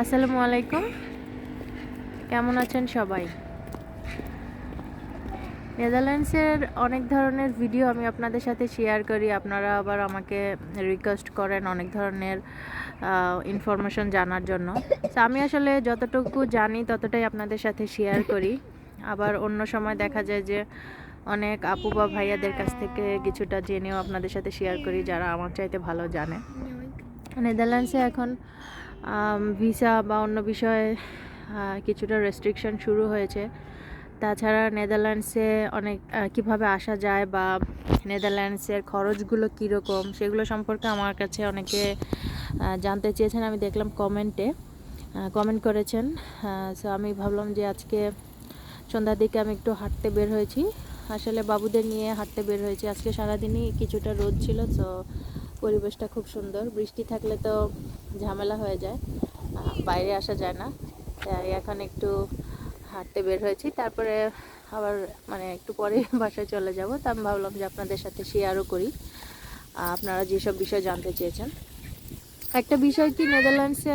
আসসালামু আলাইকুম। কেমন আছেন সবাই? নেদারল্যান্ডসের অনেক ধরনের ভিডিও আমি আপনাদের সাথে শেয়ার করি। আপনারা আবার আমাকে রিকোয়েস্ট করেন অনেক ধরনের ইনফরমেশন জানার জন্য। তো আমি আসলে যতটুকু জানি ততটাই আপনাদের সাথে শেয়ার করি। আবার অন্য সময় দেখা যায় যে অনেক আপু বা ভাইয়াদের কাছ থেকে কিছুটা জেনেও আপনাদের সাথে শেয়ার করি, যারা আমার চাইতে ভালো জানে। নেদারল্যান্ডসে এখন ভিসা বা অন্য বিষয়ে কিছুটা রেস্ট্রিকশন শুরু হয়েছে। তাছাড়া নেদারল্যান্ডসে অনেক কীভাবে আসা যায় বা নেদারল্যান্ডসের খরচগুলো কীরকম, সেগুলো সম্পর্কে আমার কাছে অনেকে জানতে চেয়েছেন। আমি দেখলাম কমেন্টে কমেন্ট করেছেন। সো আমি ভাবলাম যে আজকে সন্ধ্যার দিকে আমি একটু হাঁটতে বের হয়েছি। আসলে বাবুদের নিয়ে হাঁটতে বের হয়েছি। আজকে সারাদিনই কিছুটা রোদ ছিল তো পরিবেশটা খুব সুন্দর। বৃষ্টি থাকলে তো ঝামেলা হয়ে যায় বাইরে আসা যায় না। তাই এখন একটু হাঁটতে বের হয়েছি। তারপরে আবার মানে একটু পরে বাসায় চলে যাব। তা আমি ভাবলাম যে আপনাদের সাথে শেয়ারও করি। আপনারা যেসব বিষয় জানতে চেয়েছেন। একটা বিষয় কি নেদারল্যান্ডসে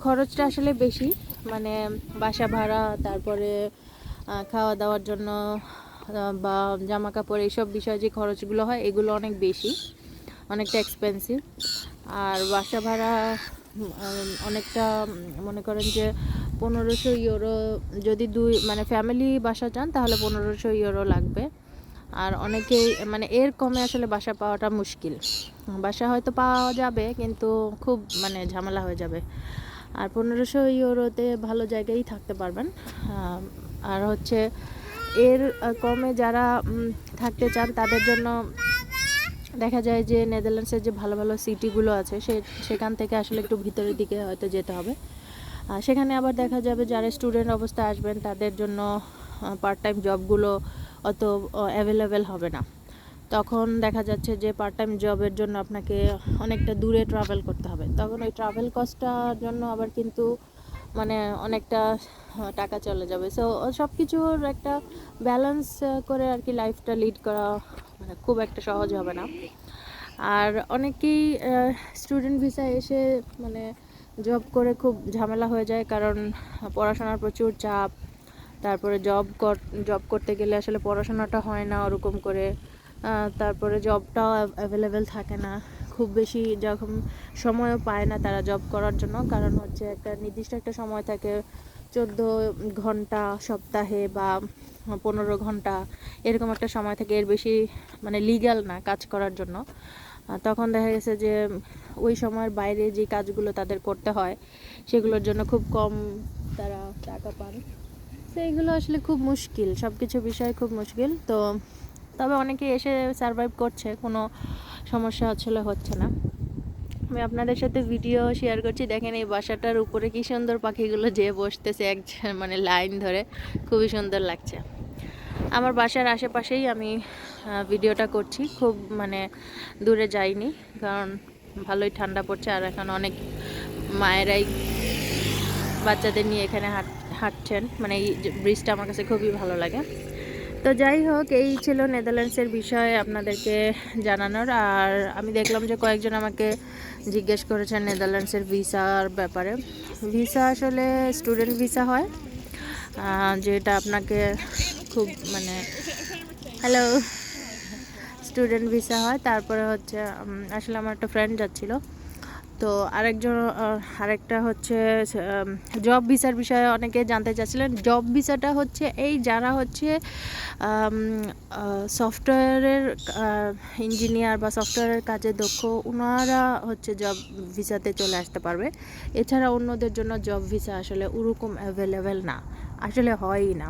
খরচটা আসলে বেশি। মানে বাসা ভাড়া, তারপরে খাওয়া দাওয়ার জন্য বা জামা কাপড় এইসব বিষয় যে খরচগুলো হয়, এগুলো অনেক বেশি। অনেকটা এক্সপেন্সিভ আর বাসা ভাড়া অনেকটা মনে করেন যে পনেরোশো ইউরো, যদি দুই মানে ফ্যামিলি বাসা চান, তাহলে পনেরোশো ইউরো লাগবে। আর অনেকেই মানে এর কমে আসলে বাসা পাওয়াটা মুশকিল। বাসা হয়তো পাওয়া যাবে, কিন্তু খুব মানে ঝামেলা হয়ে যাবে। আর পনেরোশো ইউরোতে ভালো জায়গায় থাকতে পারবেন। আর হচ্ছে এর কমে যারা থাকতে চান, তাদের জন্য দেখা যায় যে নেদারল্যান্ডসের যে ভালো ভালো সিটিগুলো আছে, সে, সেখান থেকে আসলে একটু ভিতরের দিকে হয়তো যেতে হবে। সেখানে আবার দেখা যাবে যারা স্টুডেন্ট অবস্থায় আসবেন, তাদের জন্য পার্ট টাইম জবগুলো অত অ্যাভেলেবেল হবে না। তখন দেখা যাচ্ছে যে পার্ট টাইম জবের জন্য আপনাকে অনেকটা দূরে ট্রাভেল করতে হবে। তখন ওই ট্রাভেল কস্টটার জন্য আবার কিন্তু মানে অনেকটা টাকা চলে যাবে। সো সব কিছুর একটা ব্যালেন্স করে আর কি লাইফটা লিড করা মানে খুব একটা সহজ হবে না। আর অনেকেই স্টুডেন্ট ভিসা এসে মানে জব করে খুব ঝামেলা হয়ে যায় কারণ পড়াশোনার প্রচুর চাপ। তারপরে জব কর জব করতে গেলে আসলে পড়াশোনাটা হয় না ওরকম করে। তারপরে জবটাও অ্যাভেলেবেল থাকে না। খুব বেশি যখন সময়ও পায় না তারা জব করার জন্য, কারণ হচ্ছে একটা নির্দিষ্ট একটা সময় থাকে, চোদ্দ ঘণ্টা সপ্তাহে বা পনেরো ঘণ্টা এরকম একটা সময় থেকে, এর বেশি মানে লিগ্যাল না কাজ করার জন্য। তখন দেখা গেছে যে ওই সময়ের বাইরে যে কাজগুলো তাদের করতে হয়, সেগুলোর জন্য খুব কম তারা টাকা পান। তো আসলে খুব মুশকিল সব কিছু বিষয় খুব মুশকিল। তো তবে অনেকে এসে সারভাইভ করছে, কোনো সমস্যা আসলে হচ্ছে না। আমি আপনাদের সাথে ভিডিও শেয়ার করছি। দেখেন এই বাসাটার উপরে কি সুন্দর পাখিগুলো যেয়ে বসতেছে এক মানে লাইন ধরে। খুবই সুন্দর লাগছে। আমার বাসার আশেপাশেই আমি ভিডিওটা করছি। খুব মানে দূরে যাইনি, কারণ ভালোই ঠান্ডা পড়ছে। আর এখন অনেক মায়েরাই বাচ্চাদের নিয়ে এখানে হাঁট হাঁটছেন। মানে এই ব্রিজটা আমার কাছে খুবই ভালো লাগে। তো যাই হোক, এই ছিল নেদারল্যান্ডসের বিষয়ে আপনাদেরকে জানানোর। আর আমি দেখলাম যে কয়েকজন আমাকে জিজ্ঞেস করেছেন নেদারল্যান্ডসের ভিসার ব্যাপারে। ভিসা আসলে স্টুডেন্ট ভিসা হয় যেটা আপনাকে খুব মানে হ্যালো, স্টুডেন্ট ভিসা হয়। তারপরে হচ্ছে আসলে আমার একটা ফ্রেন্ড যাচ্ছিল। তো আরেকজন আরেকটা হচ্ছে জব ভিসার বিষয়ে অনেকে জানতে চাচ্ছিলেন। জব ভিসাটা হচ্ছে এই যারা হচ্ছে সফটওয়্যারের ইঞ্জিনিয়ার বা সফটওয়্যারের কাজে দক্ষ ওনারা হচ্ছে জব ভিসাতে চলে আসতে পারবে। এছাড়া অন্যদের জন্য জব ভিসা আসলে ওরকম অ্যাভেলেবেল না, আসলে হয়ই না।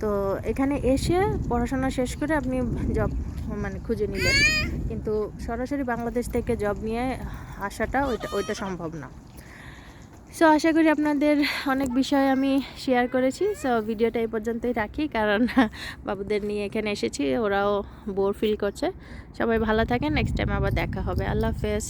তো এখানে এসে পড়াশোনা শেষ করে আপনি জব মানে খুঁজে নিলেন। কিন্তু সরাসরি বাংলাদেশ থেকে জব নিয়ে আসাটা ওইটা ওইটা সম্ভব না। সো আশা করি আপনাদের অনেক বিষয় আমি শেয়ার করেছি। সো ভিডিওটা এই পর্যন্তই রাখি, কারণ বাবুদের নিয়ে এখানে এসেছি, ওরাও বোর ফিল করছে। সবাই ভালো থাকেন নেক্সট টাইম আবার দেখা হবে। আল্লাহ হাফেজ।